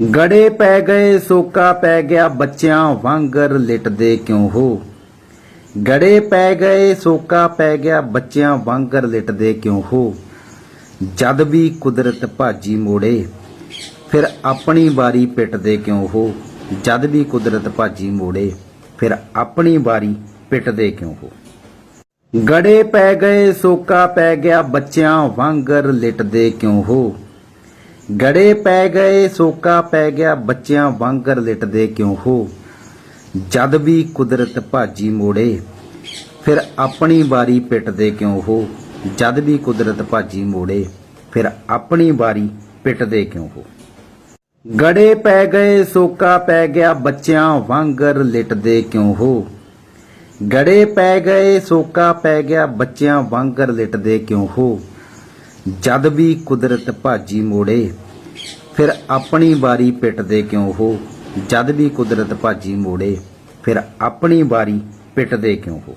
ਗੜੇ ਪੈ ਗਏ, ਸੋਕਾ ਪੈ ਗਿਆ, ਬੱਚਿਆਂ ਵਾਂਗਰ ਲਿਟਦੇ ਕਿਉਂ ਹੋ? ਗੜੇ ਪੈ ਗਏ, ਸੋਕਾ ਪੈ ਗਿਆ, ਬੱਚਿਆਂ ਵਾਂਗਰ ਲਿਟਦੇ ਕਿਉਂ ਹੋ? ਜਦ ਵੀ ਕੁਦਰਤ ਭਾਜੀ ਮੋੜੇ, ਫਿਰ ਆਪਣੀ ਵਾਰੀ ਪਿੱਟਦੇ ਕਿਉਂ ਹੋ? ਜਦ ਵੀ ਕੁਦਰਤ ਭਾਜੀ ਮੋੜੇ, ਫਿਰ ਆਪਣੀ ਵਾਰੀ ਪਿੱਟਦੇ ਕਿਉਂ ਹੋ? ਗੜੇ ਪੈ ਗਏ, ਸੋਕਾ ਪੈ ਗਿਆ, ਬੱਚਿਆਂ ਵਾਂਗਰ ਲਿਟਦੇ ਕਿਉਂ ਹੋ? ਗੜੇ ਪੈ ਗਏ, ਸੋਕਾ ਪੈ ਗਿਆ, ਬੱਚਿਆਂ ਵਾਂਗਰ ਲਿਟਦੇ ਕਿਉਂ ਹੋ? ਜਦ ਵੀ ਕੁਦਰਤ ਭਾਜੀ ਮੋੜੇ, ਫਿਰ ਆਪਣੀ ਵਾਰੀ ਪਿੱਟਦੇ ਕਿਉਂ ਹੋ? ਜਦ ਵੀ ਕੁਦਰਤ ਭਾਜੀ ਮੋੜੇ, ਫਿਰ ਆਪਣੀ ਵਾਰੀ ਪਿੱਟਦੇ ਕਿਉਂ ਹੋ? ਗੜੇ ਪੈ ਗਏ, ਸੋਕਾ ਪੈ ਗਿਆ, ਬੱਚਿਆਂ ਵਾਂਗਰ ਲਿਟਦੇ ਕਿਉਂ ਹੋ? ਗੜੇ ਪੈ ਗਏ, ਸੋਕਾ ਪੈ ਗਿਆ, ਬੱਚਿਆਂ ਵਾਂਗਰ ਲਿਟਦੇ ਕਿਉਂ ਹੋ? ਜਦ ਵੀ ਕੁਦਰਤ ਭਾਜੀ ਮੋੜੇ ਫਿਰ ਆਪਣੀ ਵਾਰੀ ਪਿੱਟਦੇ ਕਿਉਂ ਹੋ? ਜਦ ਵੀ ਕੁਦਰਤ ਭਾਜੀ ਮੋੜੇ, ਫਿਰ ਆਪਣੀ ਵਾਰੀ ਪਿੱਟਦੇ ਕਿਉਂ ਹੋ?